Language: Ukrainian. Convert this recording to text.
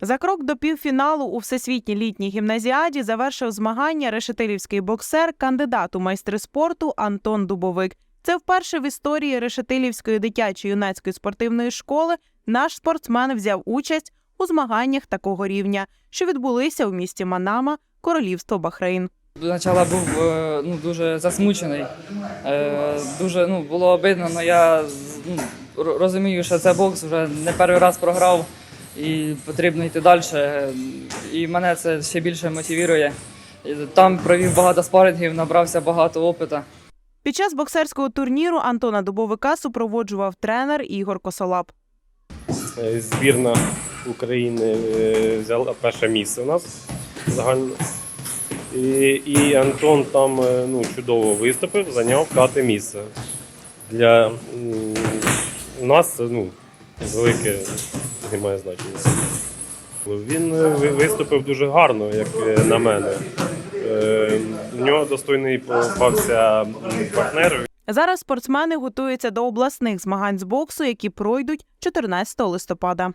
За крок до півфіналу у всесвітній літній гімназіаді завершив змагання решетилівський боксер, кандидат у майстри спорту Антон Дубовик. Це вперше в історії Решетилівської дитячої юнацької спортивної школи наш спортсмен взяв участь у змаганнях такого рівня, що відбулися у місті Манама, королівство Бахрейн. Спочатку був е, ну, дуже засмучений. Е, Дуже ну, було обидно, але я ну, розумію, що це бокс вже не перший раз програв і потрібно йти далі. І мене це ще більше мотивує. Там провів багато спарингів, набрався багато опиту. Під час боксерського турніру Антона Дубовика супроводжував тренер Ігор Косолап. Е, Збірна України е, взяла перше місце у нас загально. І, і Антон там е, ну, чудово виступив, зайняв п'яте місце. Для нас це ну, велике не має значення. Він е, виступив дуже гарно, як е, на мене. Е, У нього достойний попався партнер. Зараз спортсмени готуються до обласних змагань з боксу, які пройдуть 14 листопада.